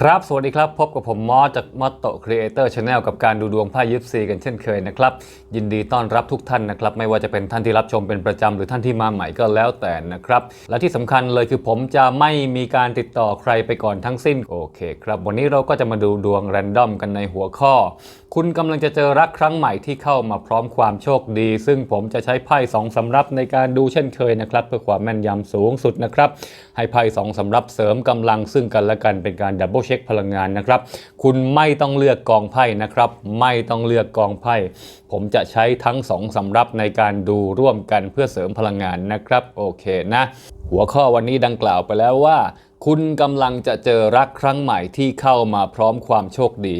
ครับ สวัสดีครับ พบกับผมมอสจากมอตโตครีเอเตอร์ชาแนลกับการดูดวงไพ่ยิปซีกันเช่นเคยนะครับ ยินดีต้อนรับทุกท่านนะครับ ไม่ว่าจะเป็นท่านที่รับชมเป็นประจำหรือท่านที่มาใหม่ก็แล้วแต่นะครับ และที่สำคัญเลยคือผมจะไม่มีการติดต่อใครไปก่อนทั้งสิ้น โอเคครับ วันนี้เราก็จะมาดูดวงแรนดอมกันในหัวข้อ คุณกำลังจะเจอรักครั้งใหม่ที่เข้ามาพร้อมความโชคดี ซึ่งผมจะใช้ไพ่สองสำรับในการดูเช่นเคยนะครับเพื่อความแม่นยำสูงสุดนะครับให้ไพ่สองสำรับเสริมกำลังซึ่งกันและกันเป็นการดับเบิลเช็คพลังงานนะครับ คุณไม่ต้องเลือกกองไพ่นะครับ ไม่ต้องเลือกกองไพ่ ผมจะใช้ทั้งสองสำรับในการดูร่วมกันเพื่อเสริมพลังงานนะครับ โอเคนะ หัวข้อวันนี้ดังกล่าวไปแล้วว่า คุณกำลังจะเจอรักครั้งใหม่ที่เข้ามาพร้อมความโชคดี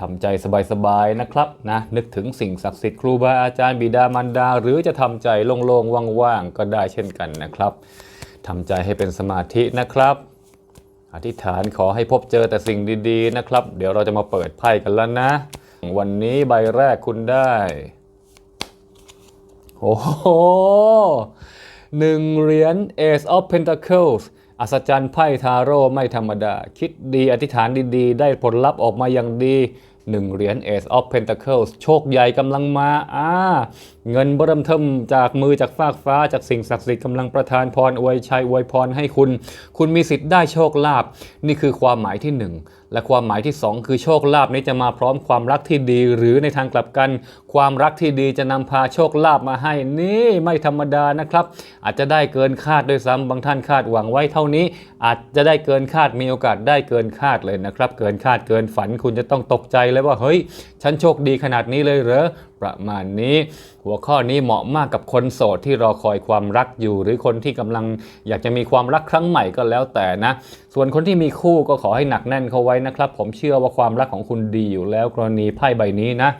ทำใจสบายๆนะครับนะนึกถึงสิ่งศักดิ์สิทธิ์ครูบาอาจารย์บิดามารดา หรือจะทำใจโล่งๆว่างๆก็ได้เช่นกันนะครับทำใจให้เป็นสมาธินะครับ อธิษฐานขอให้พบเจอแต่สิ่งดีๆนะครับ เดี๋ยวเราจะมาเปิดไพ่กันแล้วนะ วันนี้ใบแรกคุณได้ โอ้โหหนึ่งเหรียญ Ace of Pentacles อัศจรรย์ไพ่ทาโร่ไม่ธรรมดา คิดดีอธิษฐานดีๆ ได้ผลลัพธ์ออกมาอย่างดีหนึ่งเหรียญ Ace of Pentacles โชคใหญ่กำลังมาอ่า เงินบรมเทิมจากมือจากฟากฟ้าจากสิ่งศักดิ์สิทธิ์กำลังประทานพรอวยชัยอวยพรให้คุณ คุณมีสิทธิ์ได้โชคลาภนี่คือความหมายที่หนึ่งและความหมายที่ 2 คือโชคลาภนี้จะมาพร้อมความรักที่ดี หรือในทางกลับกัน ความรักที่ดีจะนำพาโชคลาภมาให้นี่ไม่ธรรมดานะครับ อาจจะได้เกินคาดด้วยซ้ำบางท่านคาดหวังไว้เท่านี้ อาจจะได้เกินคาดมีโอกาสได้เกินคาดเลยนะครับ เกินคาดเกินฝันคุณจะต้องตกใจเลยว่าเฮ้ยฉันโชคดีขนาดนี้เลยเหรอ ประมาณนี้ หัวข้อนี้เหมาะมากกับคนโสดที่รอคอยความรักอยู่ หรือคนที่กำลังอยากจะมีความรักครั้งใหม่ก็แล้วแต่นะ ส่วนคนที่มีคู่ก็ขอให้หนักแน่นเขาไว้นะครับ ผมเชื่อว่าความรักของคุณดีอยู่แล้วกรณีไพ่ใบนี้นะ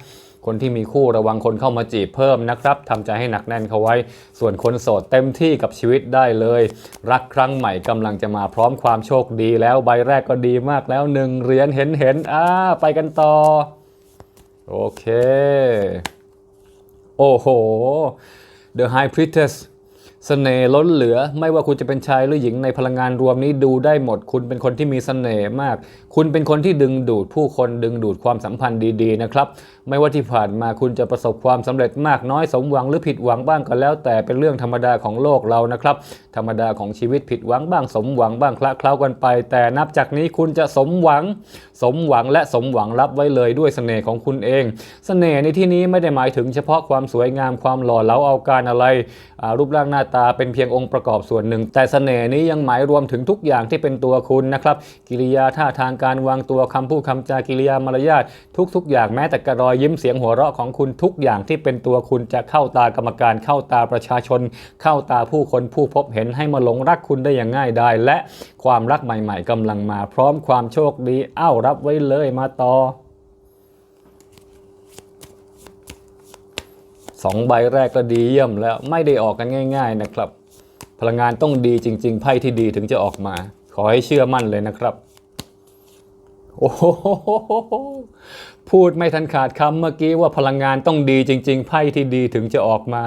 คนที่มีคู่ระวังคนเข้ามาจีบเพิ่มนะครับทำใจให้หนักแน่นเขาไว้ ส่วนคนโสดเต็มที่กับชีวิตได้เลย รักครั้งใหม่กำลังจะมาพร้อมความโชคดีแล้วใบแรกก็ดีมากแล้วหนึ่งเหรียญเห็นเห็นอ่าไปกันต่อ โอเค โอ้โห The High Priestess เสน่ห์ล้นเหลือ ไม่ว่าคุณจะเป็นชายหรือหญิงในพลังงานรวมนี้ดูได้หมด คุณเป็นคนที่มีเสน่ห์มาก คุณเป็นคนที่ดึงดูดผู้คนดึงดูดความสัมพันธ์ดีๆนะครับ ไม่ว่าที่ผ่านมาคุณจะประสบความสำเร็จมากน้อยสมหวังหรือผิดหวังบ้างก็แล้ว แต่เป็นเรื่องธรรมดาของโลกเรานะครับ ธรรมดาของชีวิตผิดหวังบ้างสมหวังบ้างคละเคล้ากันไป แต่นับจากนี้คุณจะสมหวัง สมหวังและสมหวังรับไว้เลยด้วยเสน่ห์ของคุณเอง เสน่ห์ในที่นี้ไม่ได้หมายถึงเฉพาะความสวยงามความหล่อเหลาเอาการอะไรรูปร่างหน้าตาเป็นเพียงองค์ประกอบส่วนหนึ่ง แต่เสน่ห์นี้ยังหมายรวมถึงทุกอย่างที่เป็นตัวคุณนะครับกิริยาท่าทางการวางตัวคำพูดคำจากิริยามารยาททุก ๆ อย่างแม้แต่กระรอยยิ้มเสียงหัวเราะของคุณทุกอย่างที่เป็นตัวคุณจะเข้าตากรรมการเข้าตาประชาชน เข้าตาผู้คนผู้พบเห็นให้มาหลงรักคุณได้อย่างง่ายดายและความรักใหม่ ๆกำลังมา พร้อมความโชคดีเอ้ารับไว้เลยมาต่อ สองใบแรกก็ดีเยี่ยมแล้วไม่ได้ออกกันง่าย ๆนะครับ พลังงานต้องดีจริง ๆ ไพ่ที่ดีถึงจะออกมา ขอให้เชื่อมั่นเลยนะครับ โอ้โหพูดไม่ทันขาดคำเมื่อกี้ว่าพลังงานต้องดีจริง ๆ ไพ่ที่ดีถึงจะออกมา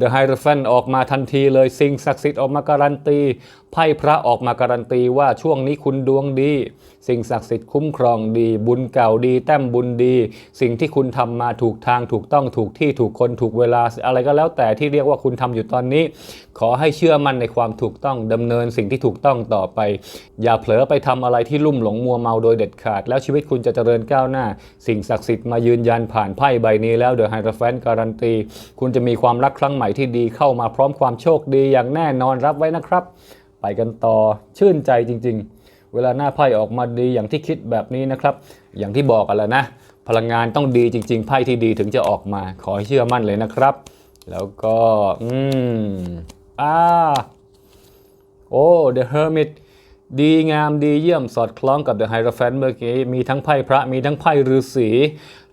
The Hierophant ออกมาทันทีเลย สิ่งศักดิ์สิทธิ์ออกมาการันตี ไพ่พระออกมาการันตีว่าช่วงนี้คุณดวงดี สิ่งศักดิ์สิทธิ์คุ้มครองดี บุญเก่าดี แต้มบุญดี สิ่งที่คุณทำมาถูกทางถูกต้องถูกที่ถูกคนถูกเวลาอะไรก็แล้วแต่ที่เรียกว่าคุณทำอยู่ตอนนี้ ขอให้เชื่อมั่นในความถูกต้องดำเนินสิ่งที่ถูกต้องต่อไป อย่าเผลอไปทำอะไรที่ลุ่มหลงมัวเมาโดยเด็ดขาด แล้วชีวิตคุณจะเจริญก้าวหน้า สิ่งศักดิ์สิทธิ์มายืนยันผ่านไพ่ใบนี้แล้วเดอะไฮร์แฟนการันตี คุณจะมีความรักครั้งใหม่ที่ดีเข้ามาพร้อมความโชคดีอย่างแน่นอนรับไว้นะครับ ไปกันต่อชื่นใจจริง ๆ เวลาหน้าไพ่ออกมาดีอย่างที่คิดแบบนี้นะครับ อย่างที่บอกกันแล้วนะ พลังงานต้องดีจริง ๆ ไพ่ที่ดีถึงจะออกมา ขอให้เชื่อมั่นเลยนะครับ แล้วก็ อืมอ่าโอ้ The Hermit ดีงามดีเยี่ยมสอดคล้องกับ The Hierophant เมื่อกี้ มีทั้งไพ่พระมีทั้งไพ่ฤาษี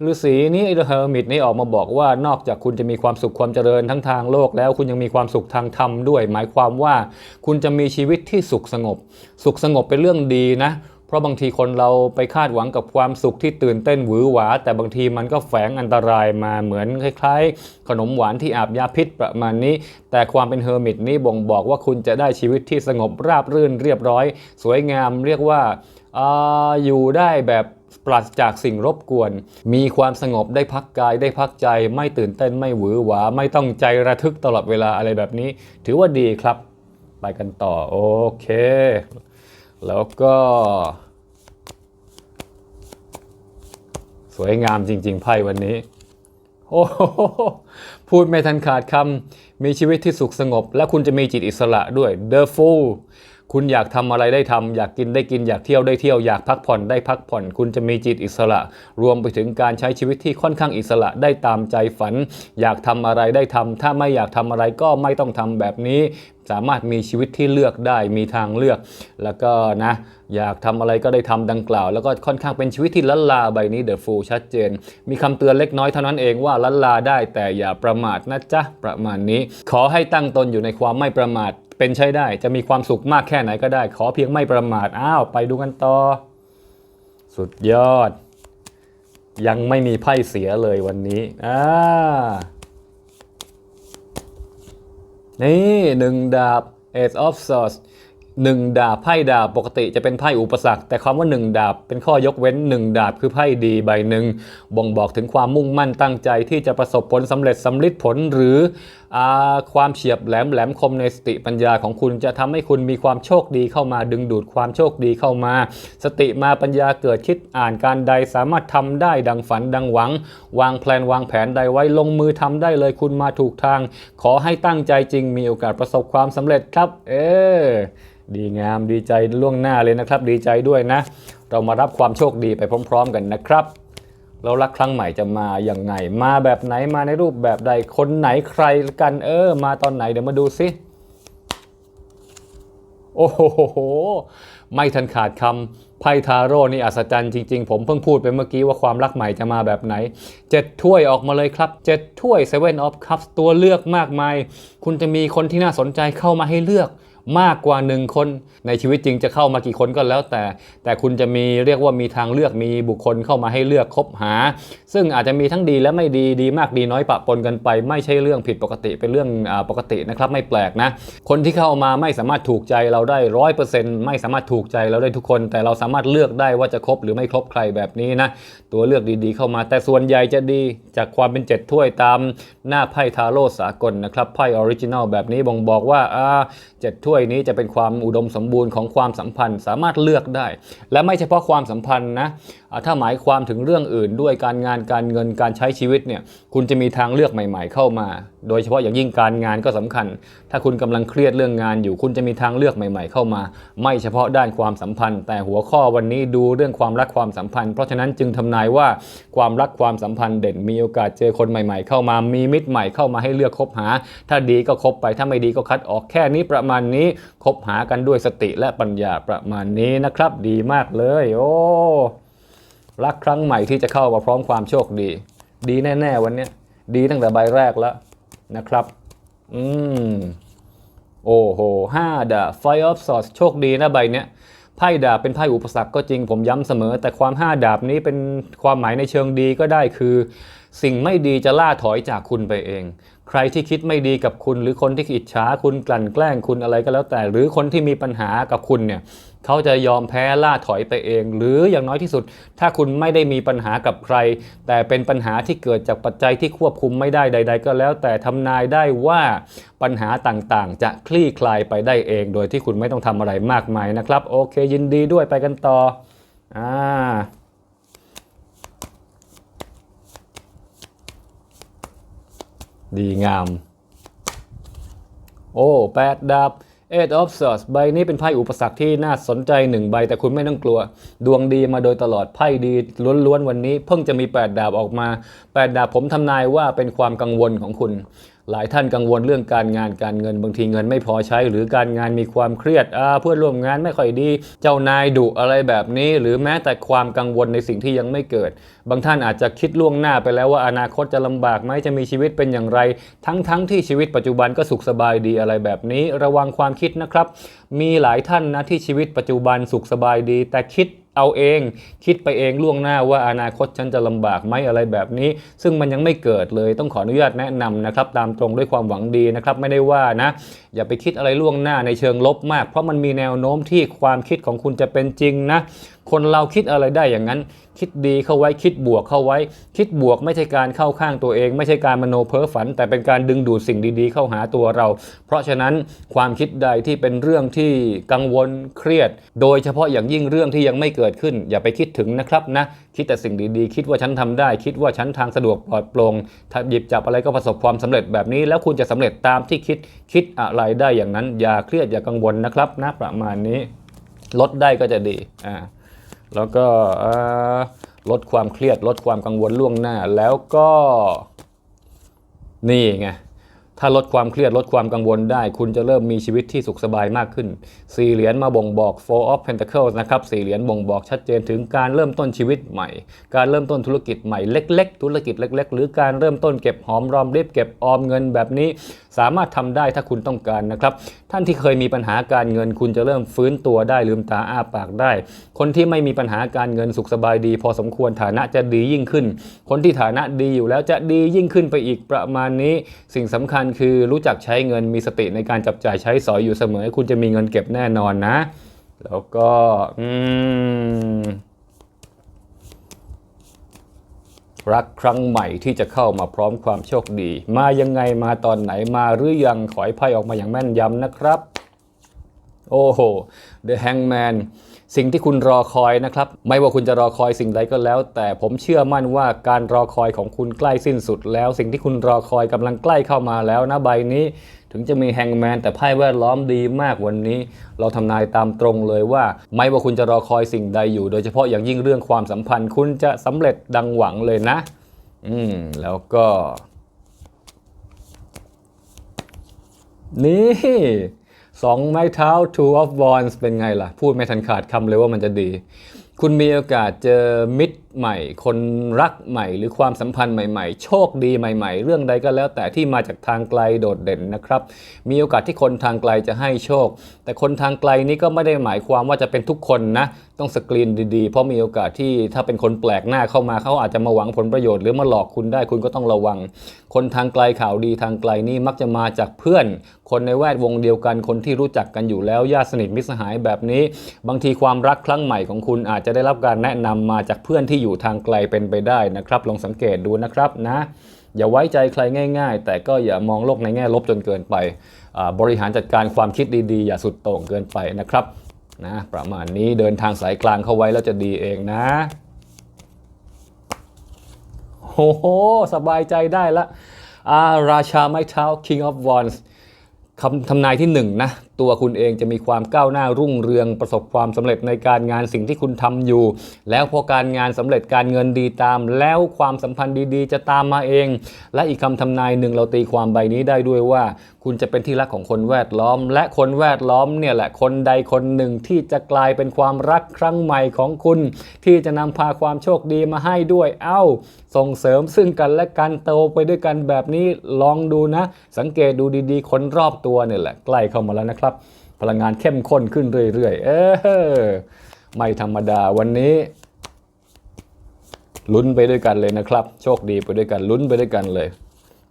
ฤาษีนี่ The Hermit นี่ออกมาบอกว่านอกจากคุณจะมีความสุขความเจริญทั้งทางโลกแล้วคุณยังมีความสุขทางธรรมด้วย หมายความว่าคุณจะมีชีวิตที่สุขสงบ สุขสงบเป็นเรื่องดีนะ ราะบางทีคนเราไปคาดหวังกับความสุขที่ตื่นเต้นหวือหวา แต่บางทีมันก็แฝงอันตรายมาเหมือนคล้ายๆ ขนมหวานที่อาบยาพิษประมาณนี้ แต่ความเป็นเฮอร์มิตนี้บ่งบอกว่าคุณจะได้ชีวิตที่สงบราบรื่นเรียบร้อย สวยงามเรียกว่าอาอยู่ได้แบบปราศจากสิ่งรบกวน มีความสงบได้พักกายได้พักใจ ไม่ตื่นเต้นไม่หวือหวา ไม่ต้องใจระทึกตลอดเวลาอะไรแบบนี้ ถือว่าดีครับ ไปกันต่อ โอเค แล้วก็ สวยงามจริง ๆ ไพ่วันนี้ โอ้โหพูดไม่ทันขาดคำมีชีวิตที่สุขสงบ และคุณจะมีจิตอิสระด้วย The Fool คุณอยากทำอะไรได้ทำอยากกินได้กินอยากเที่ยวได้เที่ยวอยากพักผ่อนได้พักผ่อน คุณจะมีจิตอิสระ รวมไปถึงการใช้ชีวิตที่ค่อนข้างอิสระได้ตามใจฝัน อยากทำอะไรได้ทำถ้าไม่อยากทำอะไรก็ไม่ต้องทำแบบนี้ สามารถมีชีวิตที่เลือกได้มีทางเลือก แล้วก็นะอยากทำอะไรก็ได้ทำดังกล่าว แล้วก็ค่อนข้างเป็นชีวิตที่ลันลาใบนี้เดอะฟูชัดเจน มีคำเตือนเล็กน้อยเท่านั้นเองว่าลันลาได้แต่อย่าประมาทนะจ๊ะประมาณนี้ ขอให้ตั้งตนอยู่ในความไม่ประมาท เป็นใช้ได้ จะมีความสุขมากแค่ไหนก็ได้ ขอเพียงไม่ประมาทอ้าวไปดูกันต่อ สุดยอด ยังไม่มีไพ่เสียเลยวันนี้อ่านี่หนึ่งดาบ Ace of Swords หนึ่งดาบไพ่ดาบปกติจะเป็นไพ่อุปสรรค แต่คำว่าหนึ่งดาบเป็นข้อยกเว้นหนึ่งดาบคือไพ่ดีใบหนึ่งบ่งบอกถึงความมุ่งมั่นตั้งใจที่จะประสบผลสำเร็จสำลิดผลหรือ ความเฉียบแหลมแหลมคมในสติปัญญาของคุณจะทำให้คุณมีความโชคดีเข้ามาดึงดูดความโชคดีเข้ามา สติมาปัญญาเกิดคิดอ่านการใดสามารถทำได้ดังฝันดังหวัง วางแผนวางแผนใดไว้ลงมือทำได้เลยคุณมาถูกทาง ขอให้ตั้งใจจริงมีโอกาสประสบความสำเร็จครับ เออดีงามดีใจล่วงหน้าเลยนะครับ ดีใจด้วยนะ เรามารับความโชคดีไปพร้อม ๆ กันนะครับ แล้วรักครั้งใหม่จะมาอย่างไง มาแบบไหนมาในรูปแบบใดคนไหนใครกันเออ มาตอนไหนเดี๋ยวมาดูสิโอ้โห ไม่ทันขาดคำไพ่ทาโร่นี่อัศจรรย์จริงๆ ผมเพิ่งพูดไปเมื่อกี้ว่าความรักใหม่จะมาแบบไหนเจ็ดถ้วยออกมาเลยครับเจ็ดถ้วย Seven of Cups ตัวเลือกมากมาย คุณจะมีคนที่น่าสนใจเข้ามาให้เลือก มากกว่าหนึ่งคนในชีวิตจริงจะเข้ามากี่คนก็แล้วแต่ แต่คุณจะมีเรียกว่ามีทางเลือกมีบุคคลเข้ามาให้เลือกคบหา ซึ่งอาจจะมีทั้งดีและไม่ดีดีมากดีน้อยปะปนกันไป ไม่ใช่เรื่องผิดปกติเป็นเรื่องอปกตินะครับไม่แปลกนะ คนที่เข้ามาไม่สามารถถูกใจเราได้ร้อยเปอร์เซ็นต์ไม่สามารถถูกใจเราได้ทุกคน แต่เราสามารถเลือกได้ว่าจะคบหรือไม่คบใครแบบนี้นะตัวเลือกดีๆ เข้ามา แต่ส่วนใหญ่จะดีจากความเป็นเจ็ดถ้วยตามหน้าไพ่ทาโร่สากลนะครับไพ่ออริจินัลแบบนี้บ่งบอกว่า เจ็ดถ้วยนี้จะเป็นความอุดมสมบูรณ์ของความสัมพันธ์ สามารถเลือกได้ และไม่เฉพาะความสัมพันธ์นะ ถ้าหมายความถึงเรื่องอื่นด้วยการงานการเงินการใช้ชีวิตเนี่ยคุณจะมีทางเลือกใหม่ ๆ เข้ามา โดยเฉพาะอย่างยิ่งการงานก็สำคัญ ถ้าคุณกำลังเครียดเรื่องงานอยู่ คุณจะมีทางเลือกใหม่ ๆ เข้ามา ไม่เฉพาะด้านความสัมพันธ์ แต่หัวข้อวันนี้ดูเรื่องความรักความสัมพันธ์ เพราะฉะนั้นจึงทำนายว่าความรักความสัมพันธ์เด่นมีโอกาสเจอคนใหม่ ๆ เข้ามามีมิตรใหม่เข้ามาให้เลือกคบหา ถ้าดีก็คบไปถ้าไม่ดีก็คัดออกแค่นี้ประมาณนี้คบหากันด้วยสติและปัญญาประมาณนี้นะครับ ดีมากเลย โอ้ รักครั้งใหม่ที่จะเข้ามาพร้อมความโชคดี ดีแน่ ๆ วันนี้ดีตั้งแต่ใบแรกแล้วนะครับ อืม โอ้โหห้าดาบ Fire of Swords โชคดีนะใบเนี้ยไพ่ดาบเป็นไพ่อุปสรรคก็จริงผมย้ำเสมอ แต่ความห้าดาบนี้เป็นความหมายในเชิงดีก็ได้คือ สิ่งไม่ดีจะล่าถอยจากคุณไปเอง ใครที่คิดไม่ดีกับคุณ หรือคนที่อิจฉาคุณกลั่นแกล้งคุณอะไรก็แล้วแต่ หรือคนที่มีปัญหากับคุณเนี่ย เขาจะยอมแพ้ล่าถอยไปเอง หรืออย่างน้อยที่สุด ถ้าคุณไม่ได้มีปัญหากับใคร แต่เป็นปัญหาที่เกิดจากปัจจัยที่ควบคุมไม่ได้ใด ๆ ก็แล้ว แต่ทำนายได้ว่าปัญหาต่างๆ จะคลี่คลายไปได้เอง โดยที่คุณไม่ต้องทำอะไรมากมายนะครับ โอเคยินดีด้วยไปกันต่ออ่าดีงาม โอ้แปดดาบ Eight of Swords ใบนี้เป็นไพ่อุปสรรคที่น่าสนใจหนึ่งใบแต่คุณไม่ต้องกลัว ดวงดีมาโดยตลอดไพ่ดีล้วนๆวันนี้ เพิ่งจะมี 8 ดาบออกมา 8 ดาบผมทำนายว่าเป็นความกังวลของคุณ หลายท่านกังวลเรื่องการงานการเงินบางทีเงินไม่พอใช้ หรือการงานมีความเครียดเพื่อนร่วมงานไม่ค่อยดี เจ้านายดุอะไรแบบนี้ หรือแม้แต่ความกังวลในสิ่งที่ยังไม่เกิด บางท่านอาจจะคิดล่วงหน้าไปแล้วว่าอนาคตจะลำบากไหมจะมีชีวิตเป็นอย่างไร ทั้งๆทที่ชีวิตปัจจุบันก็สุขสบายดีอะไรแบบนี้ ระวังความคิดนะครับ มีหลายท่านนะที่ชีวิตปัจจุบันสุขสบายดี แต่คิด เอาเองคิดไปเองล่วงหน้าว่าอนาคตฉันจะลำบากไหมอะไรแบบนี้ ซึ่งมันยังไม่เกิดเลยต้องขออนุญาตแนะนำนะครับ ตามตรงด้วยความหวังดีนะครับไม่ได้ว่านะ อย่าไปคิดอะไรล่วงหน้าในเชิงลบมาก เพราะมันมีแนวโน้มที่ความคิดของคุณจะเป็นจริงนะ คนเราคิดอะไรได้อย่างนั้น คิดดีเข้าไว้คิดบวกเข้าไว้ คิดบวกไม่ใช่การเข้าข้างตัวเอง ไม่ใช่การมโนเพ้อฝัน แต่เป็นการดึงดูดสิ่งดีๆ เข้าหาตัวเรา เพราะฉะนั้นความคิดใดที่เป็นเรื่องที่กังวลเครียด โดยเฉพาะอย่างยิ่งเรื่องที่ยังไม่เกิดขึ้น อย่าไปคิดถึงนะครับนะคิดแต่สิ่งดีๆ คิดว่าฉันทำได้ คิดว่าฉันทางสะดวกปลอดโปร่งหยิบจับอะไรก็ประสบความสำเร็จแบบนี้ แล้วคุณจะสำเร็จตามที่คิดคิดอะไรได้อย่างนั้น อย่าเครียดอย่ากังวลนะครับนะประมาณนี้ลดได้ก็จะดีอ่า แล้วก็ลดความเครียด ลดความกังวลล่วงหน้า แล้วก็นี่ไงถ้าลดความเครียดลดความกังวลได้ คุณจะเริ่มมีชีวิตที่สุขสบายมากขึ้น สี่เหรียญมาบ่งบอก four of pentacles นะครับสี่เหรียญบ่งบอกชัดเจนถึงการเริ่มต้นชีวิตใหม่ การเริ่มต้นธุรกิจใหม่เล็ก ๆ ธุรกิจเล็ก ๆ หรือการเริ่มต้นเก็บหอมรอมริบเก็บออมเงินแบบนี้ สามารถทำได้ถ้าคุณต้องการนะครับ ท่านที่เคยมีปัญหาการเงินคุณจะเริ่มฟื้นตัวได้ลืมตาอ้าปากได้ คนที่ไม่มีปัญหาการเงินสุขสบายดี พอสมควรฐานะจะดียิ่งขึ้น คนที่ฐานะดีอยู่แล้วจะดียิ่งขึ้นไปอีกประมาณนี้ สิ่งสำคัญคือรู้จักใช้เงินมีสติในการจับจ่ายใช้สอยอยู่เสมอ คุณจะมีเงินเก็บแน่นอนนะ แล้วก็อืม รักครั้งใหม่ที่จะเข้ามาพร้อมความโชคดี มายังไงมาตอนไหนมาหรือยังขอให้ไพ่ออกมาอย่างแม่นยำนะครับ โอ้โห The Hangman สิ่งที่คุณรอคอยนะครับ ไม่ว่าคุณจะรอคอยสิ่งใดก็แล้ว แต่ผมเชื่อมั่นว่าการรอคอยของคุณใกล้สิ้นสุด แล้วสิ่งที่คุณรอคอยกำลังใกล้เข้ามาแล้วนะใบนี้ถึงจะมีแฮงแมนแต่ไพ่แวดล้อมดีมากวันนี้ เราทำนายตามตรงเลยว่า ไม่ว่าคุณจะรอคอยสิ่งใดอยู่ โดยเฉพาะอย่างยิ่งเรื่องความสัมพันธ์ คุณจะสำเร็จดังหวังเลยนะ อืมแล้วก็ นี่ สองไม้เท้า two of wands เป็นไงล่ะ พูดไม่ทันขาดคำเลยว่ามันจะดี คุณมีโอกาสเจอมิตร ใหม่ คนรักใหม่ หรือความสัมพันธ์ใหม่ๆ โชคดีใหม่ ๆ เรื่องใดก็แล้ว แต่ที่มาจากทางไกลโดดเด่นนะครับ มีโอกาสที่คนทางไกลจะให้โชค แต่คนทางไกลนี้ก็ไม่ได้หมายความว่าจะเป็นทุกคนนะ ต้องสกรีนดีๆ เพราะมีโอกาสที่ถ้าเป็นคนแปลกหน้าเข้ามาเขาอาจจะมาหวังผลประโยชน์หรือมาหลอกคุณได้คุณก็ต้องระวัง คนทางไกลข่าวดีทางไกลนี่มักจะมาจากเพื่อน คนในแวดวงเดียวกันคนที่รู้จักกันอยู่แล้วญาติสนิทมิตรสหายแบบนี้ บางทีความรักครั้งใหม่ของคุณอาจจะได้รับการแนะนำมาจากเพื่อนที่อยู่ทางไกลเป็นไปได้นะครับ ลองสังเกตดูนะครับนะอย่าไว้ใจใครง่าย ๆ แต่ก็อย่ามองโลกในแง่ลบจนเกินไป บริหารจัดการความคิดดีๆ อย่าสุดโต่งเกินไปนะครับนะประมาณนี้เดินทางสายกลางเข้าไว้แล้วจะดีเองนะโอ้โห สบายใจได้ละอาราชาไม้เท้า King of Wands คำทำนายที่หนึ่งนะตัวคุณเองจะมีความก้าวหน้ารุ่งเรืองประสบความสำเร็จในการงานสิ่งที่คุณทำอยู่ แล้วพอการงานสำเร็จการเงินดีตาม แล้วความสัมพันธ์ดีๆ จะตามมาเอง และอีกคำทำนายหนึ่งเราตีความใบนี้ได้ด้วยว่า คุณจะเป็นที่รักของคนแวดล้อม และคนแวดล้อมเนี่ยแหละคนใดคนหนึ่งที่จะกลายเป็นความรักครั้งใหม่ของคุณ ที่จะนำพาความโชคดีมาให้ด้วย เอ้า ส่งเสริมซึ่งกันและกันโตไปด้วยกันแบบนี้ลองดูนะ สังเกตดูดีๆ คนรอบตัวเนี่ยแหละใกล้เข้ามาแล้วนะครับ พลังงานเข้มข้นขึ้นเรื่อยๆ เออไม่ธรรมดาวันนี้ลุ้นไปด้วยกันเลยนะครับ โชคดีไปด้วยกันลุ้นไปด้วยกันเลย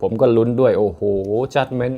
ผมก็ลุ้นด้วยโอ้โหจัดเม้น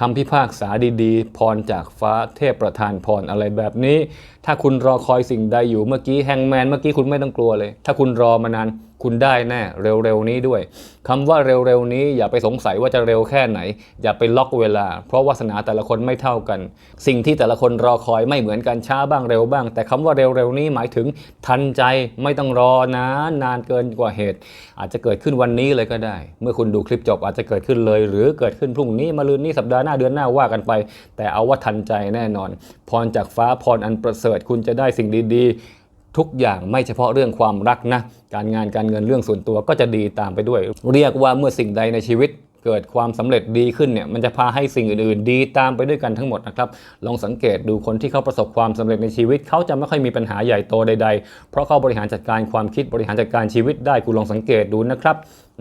คำพิพากษาดีๆ พรจากฟ้าเทพประทานพรอะไรแบบนี้ ถ้าคุณรอคอยสิ่งใดอยู่เมื่อกี้แฮงแมนเมื่อกี้คุณไม่ต้องกลัวเลย ถ้าคุณรอมานาน คุณได้แน่เร็วๆนี้ด้วยคำว่าเร็วๆนี้อย่าไปสงสัยว่าจะเร็วแค่ไหน อย่าไปล็อกเวลา เพราะวาสนาแต่ละคนไม่เท่ากัน สิ่งที่แต่ละคนรอคอยไม่เหมือนกันช้าบ้างเร็วบ้าง แต่คำว่าเร็วๆนี้หมายถึงทันใจไม่ต้องรอนานนานเกินกว่าเหตุ อาจจะเกิดขึ้นวันนี้เลยก็ได้ เมื่อคุณดูคลิปจบอาจจะเกิดขึ้นเลย หรือเกิดขึ้นพรุ่งนี้มะรืนนี้สัปดาห์หน้าเดือนหน้าว่ากันไป แต่เอาว่าทันใจแน่นอน พรจากฟ้าพรอันประเสริฐคุณจะได้สิ่งดีๆ ทุกอย่างไม่เฉพาะเรื่องความรักนะ การงานการเงินเรื่องส่วนตัวก็จะดีตามไปด้วย เรียกว่าเมื่อสิ่งใดในชีวิตเกิดความสำเร็จดีขึ้นเนี่ยมันจะพาให้สิ่งอื่นๆ ดีตามไปด้วยกันทั้งหมดนะครับลองสังเกตดูคนที่เขาประสบความสำเร็จในชีวิต เขาจะไม่ค่อยมีปัญหาใหญ่โตใด ๆ เพราะเขาบริหารจัดการความคิดบริหารจัดการชีวิตได้คุณลองสังเกตดูนะครับ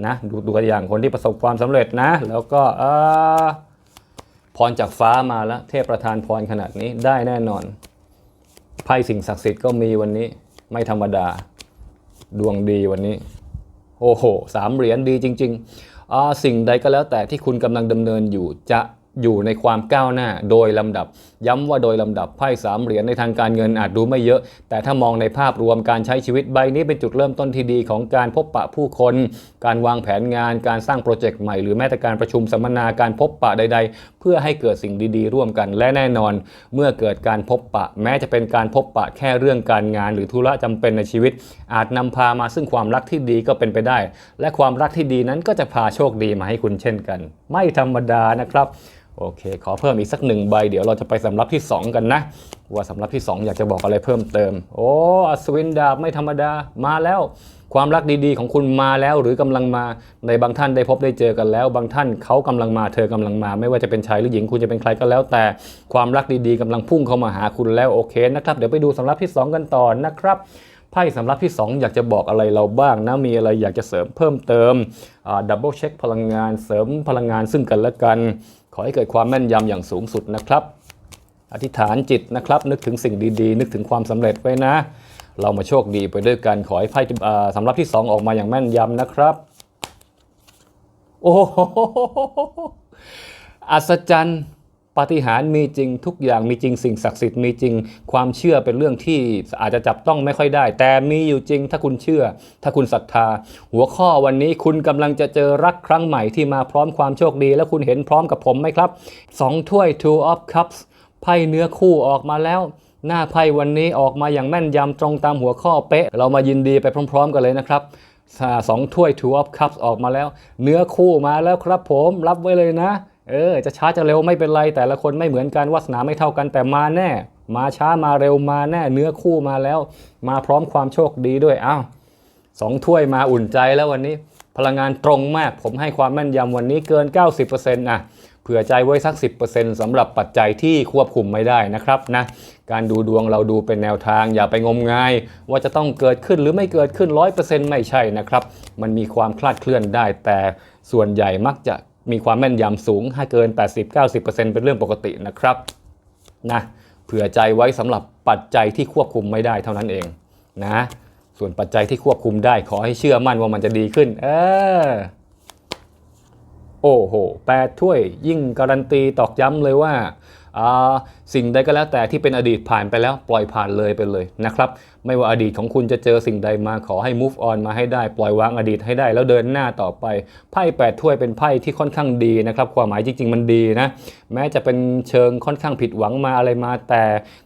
นะดูตัวอย่างคนที่ประสบความสำเร็จนะ แล้วก็เออพรจากฟ้ามาแล้วเทพประทานพรขนาดนี้ได้แน่นอนไพ่สิ่งศักดิ์สิทธิ์ก็มีวันนี้ ไม่ธรรมดา ดวงดีวันนี้ โอ้โหสามเหรียญดีจริงๆสิ่งใดก็แล้วแต่ที่คุณกำลังดำเนินอยู่จะ อยู่ในความก้าวหน้าโดยลำดับ ย้ำว่าโดยลำดับไพ่สามเหรียญในทางการเงินอาจดูไม่เยอะ แต่ถ้ามองในภาพรวมการใช้ชีวิตใบนี้เป็นจุดเริ่มต้นที่ดีของการพบปะผู้คน การวางแผนงาน การสร้างโปรเจกต์ใหม่หรือแม้แต่การประชุมสัมมนาการพบปะใด ๆ เพื่อให้เกิดสิ่งดีๆ ร่วมกันและแน่นอน เมื่อเกิดการพบปะ แม้จะเป็นการพบปะแค่เรื่องการงาน หรือธุระจำเป็นในชีวิต อาจนำพามาซึ่งความรักที่ดีก็เป็นไปได้ และความรักที่ดีนั้นก็จะพาโชคดีมาให้คุณเช่นกัน ไม่ธรรมดานะครับ โอเค ขอเพิ่มอีกสักหนึ่งใบ เดี๋ยวเราจะไปสำรับที่ 2 กันนะ ว่าสำรับที่ 2 อยากจะบอกอะไรเพิ่มเติม โอ้อัศวินดาบไม่ธรรมดามาแล้ว ความรักดีๆ ของคุณมาแล้วหรือกำลังมาในบางท่านได้พบได้เจอกันแล้ว บางท่านเขากำลังมาเธอกำลังมา ไม่ว่าจะเป็นชายหรือหญิงคุณจะเป็นใครก็แล้ว แต่ความรักดีๆกำลังพุ่งเข้ามาหาคุณแล้วโอเคนะครับเดี๋ยวไปดูสำรับที่ 2 กันต่อนะครับไพ่สำรับที่ 2 อยากจะบอกอะไรเราบ้างนะ มีอะไรอยากจะเสริมเพิ่มเติมดับเบิลเช็คพลังงานเสริมพลังงานซึ่งกันและกัน ขอให้เกิดความแม่นยำอย่างสูงสุดนะครับ อธิษฐานจิตนะครับ นึกถึงสิ่งดีๆ นึกถึงความสำเร็จไว้นะ เรามาโชคดีไปด้วยกันขอให้ไพ่สำรับที่ 2 ออกมาอย่างแม่นยำนะครับ โอ้โหอัศจรรย์ ปาฏิหาริย์มีจริงทุกอย่างมีจริงสิ่งศักดิ์สิทธิ์มีจริง ความเชื่อเป็นเรื่องที่อาจจะจับต้องไม่ค่อยได้ แต่มีอยู่จริงถ้าคุณเชื่อ ถ้าคุณศรัทธา หัวข้อวันนี้คุณกำลังจะเจอรักครั้งใหม่ที่มาพร้อมความโชคดี และคุณเห็นพร้อมกับผมไหมครับสองถ้วย two of cups ไพ่เนื้อคู่ออกมาแล้ว หน้าไพ่วันนี้ออกมาอย่างแม่นยำตรงตามหัวข้อเป๊ะ เรามายินดีไปพร้อม ๆ กันเลยนะครับสองถ้วย two of cups ออกมาแล้ว เนื้อคู่มาแล้วครับผมรับไว้เลยนะ เออจะช้าจะเร็วไม่เป็นไร แต่ละคนไม่เหมือนกันวาสนาไม่เท่ากันแต่มาแน่ มาช้ามาเร็วมาแน่ เนื้อคู่มาแล้ว มาพร้อมความโชคดีด้วยอ้าวสองถ้วยมาอุ่นใจแล้ววันนี้ พลังงานตรงมาก ผมให้ความแม่นยำวันนี้เกิน 90%นะเผื่อใจไว้สัก 10%สำหรับปัจจัยที่ควบคุมไม่ได้นะครับนะการดูดวงเราดูเป็นแนวทาง อย่าไปงมงาย ว่าจะต้องเกิดขึ้นหรือไม่เกิดขึ้น 100%ไม่ใช่นะครับ มันมีความคลาดเคลื่อนได้แต่ส่วนใหญ่มักจะ มีความแม่นยำสูงให้เกิน 80-90%เป็นเรื่องปกตินะครับนะเผื่อใจไว้สำหรับปัจจัยที่ควบคุมไม่ได้เท่านั้นเองนะส่วนปัจจัยที่ควบคุมได้ขอให้เชื่อมั่นว่ามันจะดีขึ้น เออโอ้โหแปดถ้วยยิ่งการันตีตอกย้ำเลยว่า สิ่งใดก็แล้วแต่ที่เป็นอดีตผ่านไปแล้วปล่อยผ่านเลยไปเลยนะครับ ไม่ว่าอดีตของคุณจะเจอสิ่งใดมาขอให้ move on มาให้ได้ ปล่อยวางอดีตให้ได้ แล้วเดินหน้าต่อไปไพ่แปดถ้วยเป็นไพ่ที่ค่อนข้างดีนะครับ ความหมายจริง ๆ มันดีนะ แม้จะเป็นเชิงค่อนข้างผิดหวังมาอะไรมา แต่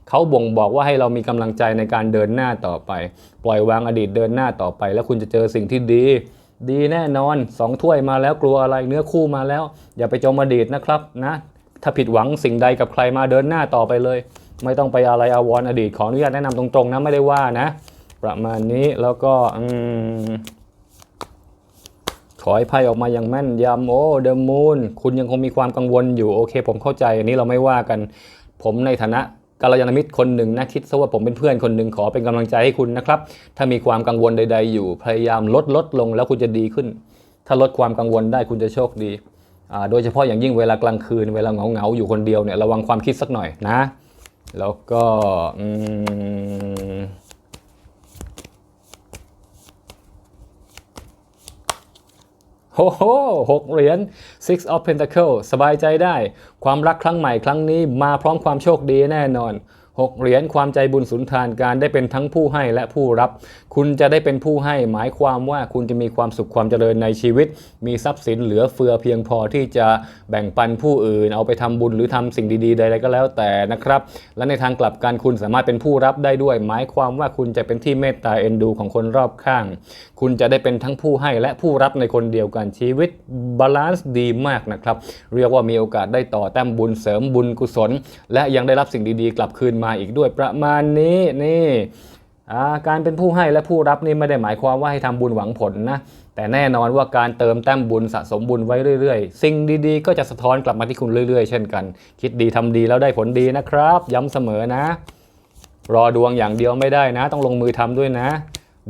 เขาบ่งบอกว่าให้เรามีกำลังใจในการเดินหน้าต่อไป ปล่อยวางอดีตเดินหน้าต่อไป แล้วคุณจะเจอสิ่งที่ดีดีแน่นอนสองถ้วยมาแล้วกลัวอะไรเนื้อคู่มาแล้ว อย่าไปจมอดีตนะครับนะ ถ้าผิดหวังสิ่งใดกับใครมาเดินหน้าต่อไปเลย ไม่ต้องไปอะไรอาวรณ์อดีตขออนุญาตแนะนำตรงๆนะไม่ได้ว่านะ ประมาณนี้แล้วก็อืมขอให้ไพ่ออกมาอย่างแม่นยำโอ้เดอะมูนคุณยังคงมีความกังวลอยู่โอเค ผมเข้าใจอันนี้เราไม่ว่ากัน ผมในฐานะกัลยาณมิตรคนหนึ่งนะคิดซะว่าผมเป็นเพื่อนคนหนึ่งขอเป็นกำลังใจให้คุณนะครับ ถ้ามีความกังวลใด ๆ อยู่พยายามลดลดลงแล้วคุณจะดีขึ้น ถ้าลดความกังวลได้คุณจะโชคดี โดยเฉพาะอย่างยิ่งเวลากลางคืนเวลาเหงาๆอยู่คนเดียวเนี่ยระวังความคิดสักหน่อยนะ แล้วก็โอ้โหหกเหรียญ six of pentacle สบายใจได้ ความรักครั้งใหม่ครั้งนี้มาพร้อมความโชคดีแน่นอน หกเหรียญความใจบุญสุนทานการได้เป็นทั้งผู้ให้และผู้รับ คุณจะได้เป็นผู้ให้หมายความว่าคุณจะมีความสุขความเจริญในชีวิต มีทรัพย์สินเหลือเฟือเพียงพอที่จะแบ่งปันผู้อื่น เอาไปทำบุญหรือทำสิ่งดีๆใดๆก็แล้วแต่นะครับ และในทางกลับกันคุณสามารถเป็นผู้รับได้ด้วย หมายความว่าคุณจะเป็นที่เมตตาเอ็นดูของคนรอบข้าง คุณจะได้เป็นทั้งผู้ให้และผู้รับในคนเดียวกันชีวิตบาลานซ์ดีมากนะครับ เรียกว่ามีโอกาสได้ต่อแต้มบุญเสริมบุญกุศล และยังได้รับสิ่งดีๆ กลับคืนมาาอีกด้วยประมาณนี้นี่การเป็นผู้ให้และผู้รับนี่ไม่ได้หมายความว่าให้ทำบุญหวังผลนะแต่แน่นอนว่าการเติมแต้มบุญสะสมบุญไว้เรื่อยๆ สิ่งดีๆ ก็จะสะท้อนกลับมาที่คุณเรื่อยๆ เช่นกัน คิดดีทำดีแล้วได้ผลดีนะครับ ย้ำเสมอนะ รอดวงอย่างเดียวไม่ได้นะ ต้องลงมือทำด้วยนะ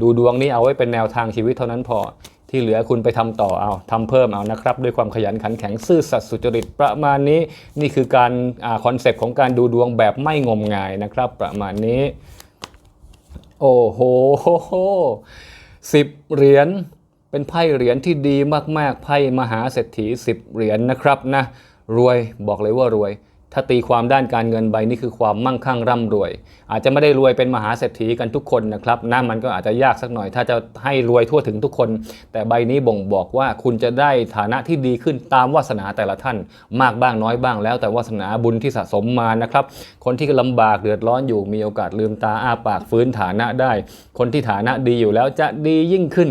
ดูดวงนี้เอาไว้เป็นแนวทางชีวิตเท่านั้นพอ ที่เหลือคุณไปทำต่อเอาทำเพิ่มเอานะครับ ด้วยความขยันขันแข็งซื่อสัตย์สุจริตประมาณนี้นี่คือการคอนเซปต์ของการดูดวงแบบไม่งมงายนะครับ ประมาณนี้ โอ้โหสิบเหรียญเป็นไพ่เหรียญที่ดีมากๆไพ่มหาเศรษฐีสิบเหรียญนะครับนะรวยบอกเลยว่ารวย ถ้าตีความด้านการเงินใบนี้คือความมั่งคั่งร่ำรวย อาจจะไม่ได้รวยเป็นมหาเศรษฐีกันทุกคนนะครับนะมันก็อาจจะยากสักหน่อย ถ้าจะให้รวยทั่วถึงทุกคน แต่ใบนี้บ่งบอกว่าคุณจะได้ฐานะที่ดีขึ้นตามวาสนาแต่ละท่าน มากบ้างน้อยบ้างแล้ว แต่วาสนาบุญที่สะสมมานะครับ คนที่ลำบากเดือดร้อนอยู่มีโอกาสลืมตาอ้าปากฟื้นฐานะได้ คนที่ฐานะดีอยู่แล้วจะดียิ่งขึ้น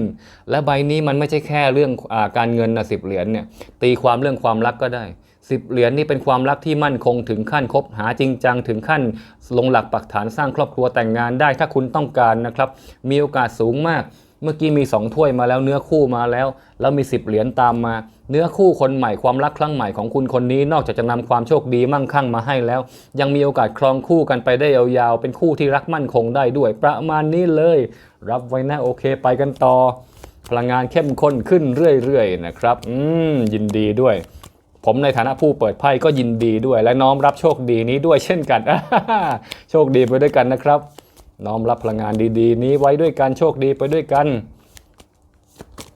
และใบนี้มันไม่ใช่แค่เรื่องอการเงินนะสิบเหรียญเนี่ยตีความเรื่องความรักก็ได้ สิบเหรียญนี่เป็นความรักที่มั่นคงถึงขั้นคบหาจริงจังถึงขั้นลงหลักปักฐานสร้างครอบครัวแต่งงานได้ถ้าคุณต้องการนะครับ มีโอกาสสูงมาก เมื่อกี้มี 2 ถ้วยมาแล้วเนื้อคู่มาแล้ว แล้วมี 10 เหรียญตามมา เนื้อคู่คนใหม่ความรักครั้งใหม่ของคุณคนนี้ นอกจากจะนำความโชคดีมั่งคั่งมาให้แล้ว ยังมีโอกาสครองคู่กันไปได้ยาวๆ เป็นคู่ที่รักมั่นคงได้ด้วย ประมาณนี้เลย รับไว้นะโอเค ไปกันต่อ พลังงานเข้มข้นขึ้นเรื่อยๆนะครับ อืมยินดีด้วย ผมในฐานะผู้เปิดไพ่ก็ยินดีด้วย และน้อมรับโชคดีนี้ด้วยเช่นกัน โชคดีไปด้วยกันนะครับ น้อมรับพลังงานดีๆ นี้ไว้ด้วยกันโชคดีไปด้วยกัน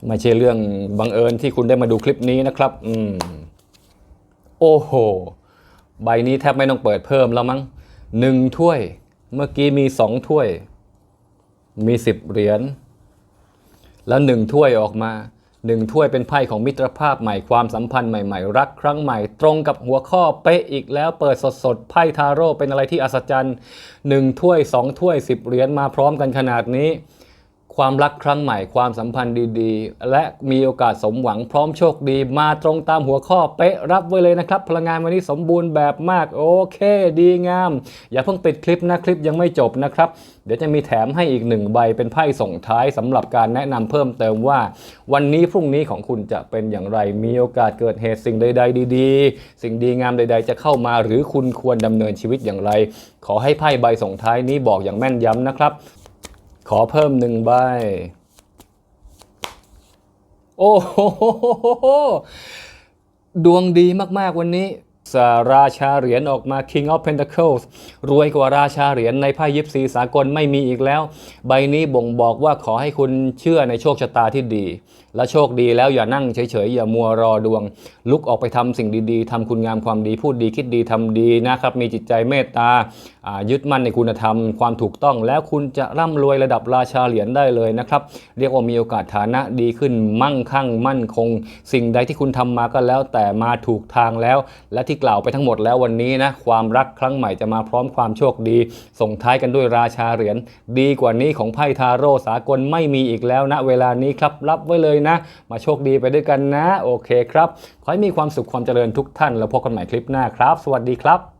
ไม่ใช่เรื่องบังเอิญที่คุณได้มาดูคลิปนี้นะครับอืมโอ้โห ใบนี้แทบไม่ต้องเปิดเพิ่มแล้วมั้งหนึ่งถ้วย เมื่อกี้มีสองถ้วย มีสิบเหรียญแล้วหนึ่งถ้วยออกมา หนึ่งถ้วยเป็นไพ่ของมิตรภาพใหม่ความสัมพันธ์ใหม่ๆ รักครั้งใหม่ ตรงกับหัวข้อเป๊ะอีกแล้วเปิดสดๆไพ่ทาโร่เป็นอะไรที่อัศจรรย์หนึ่งถ้วยสองถ้วยสิบเหรียญมาพร้อมกันขนาดนี้ ความรักครั้งใหม่ความสัมพันธ์ดีๆ และมีโอกาสสมหวังพร้อมโชคดี มาตรงตามหัวข้อเป๊ะรับไว้เลยนะครับ พลังงานวันนี้สมบูรณ์แบบมากโอเค ดีงาม อย่าเพิ่งปิดคลิปนะคลิปยังไม่จบนะครับ เดี๋ยวจะมีแถมให้อีกหนึ่งใบเป็นไพ่ส่งท้ายสำหรับการแนะนำเพิ่มเติมว่า วันนี้พรุ่งนี้ของคุณจะเป็นอย่างไร มีโอกาสเกิดเหตุสิ่งใด ๆ ดีๆ สิ่งดีงามใด ๆ จะเข้ามาหรือคุณควรดำเนินชีวิตอย่างไร ขอให้ไพ่ใบส่งท้ายนี้บอกอย่างแม่นยำนะครับ ขอเพิ่มหนึ่งใบ โอ้โหดวงดีมากๆวันนี้สาราชาเหรียญออกมา King of Pentacles รวยกว่าราชาเหรียญในไพ่ยิปซีสากลไม่มีอีกแล้ว ใบนี้บ่งบอกว่าขอให้คุณเชื่อในโชคชะตาที่ดีและโชคดีแล้วอย่านั่งเฉยๆ อย่ามัวรอดวง ลุกออกไปทำสิ่งดีๆทำคุณงามความดีพูดดีคิดดีทำดีนะครับ มีจิตใจเมตตาายึดมั่นในคุณธรรมความถูกต้อง แล้วคุณจะร่ำรวยระดับราชาเหรียญได้เลยนะครับ เรียกว่ามีโอกาสฐานะดีขึ้นมั่งคั่งมั่นคง สิ่งใดที่คุณทำมาก็แล้ว แต่มาถูกทางแล้ว และที่กล่าวไปทั้งหมดแล้ววันนี้นะความรักครั้งใหม่จะมาพร้อมความโชคดี ส่งท้ายกันด้วยราชาเหรียญดีกว่านี้ของไพ่ทาโร่สากลไม่มีอีกแล้วณเวลานี้ครับรับไว้เลยนะ มาโชคดีไปด้วยกันนะ โอเคครับ ขอให้มีความสุขความเจริญทุกท่าน แล้วพบกันใหม่คลิปหน้าครับ สวัสดีครับ